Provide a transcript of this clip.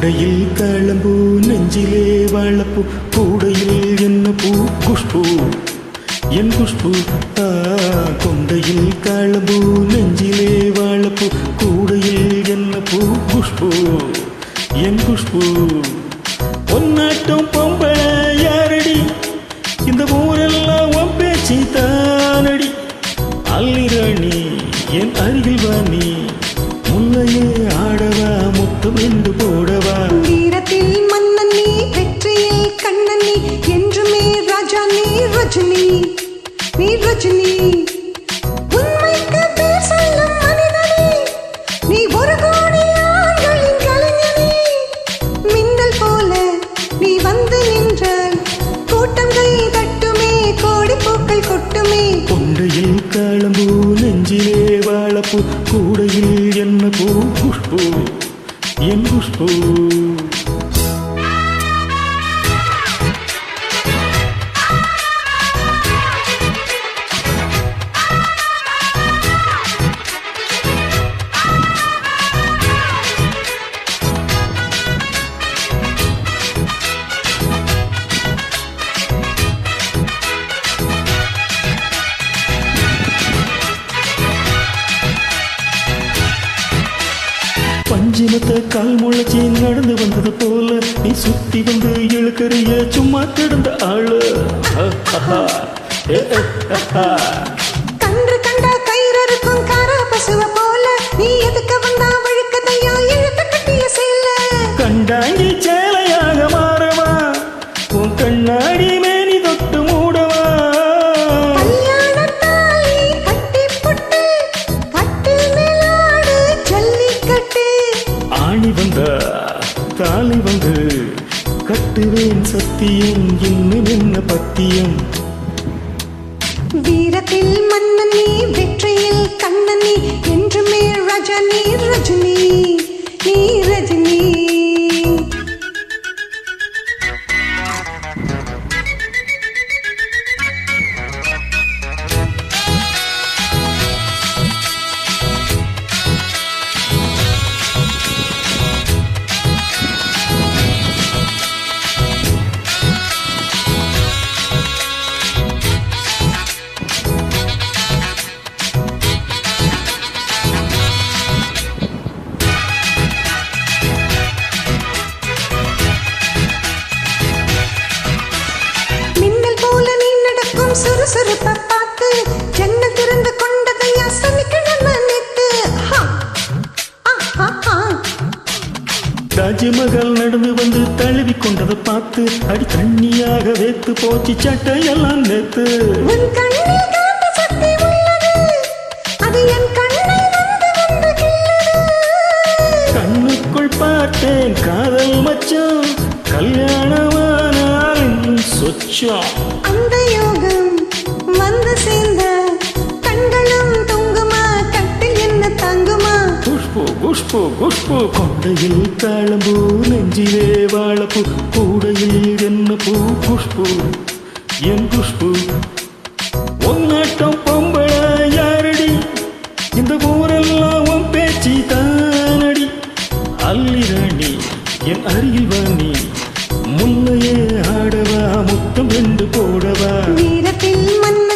தொண்டையில் தாழம்பூ நெஞ்சிலே வளப்பு கூடையில் என்ன பூ? குஷ்பு. என் குஷ்பு தொண்டையில் கொண்டையில் நெஞ்சிலே வளப்பு கூடையில் என்ன பூ? குஷ்பு. என் குஷ்பு. பொன்னாட்டம் பொம்பளை யாரடி? இந்த ஊரெல்லாம் உன் பேச்சு தானடி? அல்லிராணி என் அருகில் வாணி நீ. முல்லையே ஆடவா முத்தம் என்று என்ன பூ குஷ்பு என் குஷ்பு பஞ்சிமத்தை கால் முளைச்சி நடந்து வந்தது போல. நீ சுத்தி வந்து இழுக்கறிய சும்மா கிடந்த ஆளு. வந்த தாலி வந்து கட்டுவேன் சத்தியம் இன்னும் என்ன பத்தியம்? வீரத்தில் மன்னனி வெற்றியில் கண்ணனி என்றுமே ரஜனி ரஜினி. தாஜ்மஹால் நடந்து வந்து தழுவி கொண்டதை பார்த்து அடி தண்ணியாக வேத்து போச்சு சட்டையெல்லாம் நேத்து. கண்ணுக்குள் பார்த்தேன் காதல் மச்சம் கல்யாணமானால் சொச்சம். அந்த யோகம் வந்து சேர்ந்த குஷ்பு குஷ்பு. கொண்டையில் தாழம்பூ நெஞ்சிலே வாழப்பூ. கூடையில் என்ன பூ குஷ்பு? என் குஷ்பு. ஒன்னாட்டம் பொம்பள யாரடி? இந்த ஊரெல்லாம் உன் பேச்சு தானடி? அல்லிராணி என் அருகில் வாணி முன்னையே ஆடவா முத்தம் என்று போடவா? வீரத்தில் மன்ன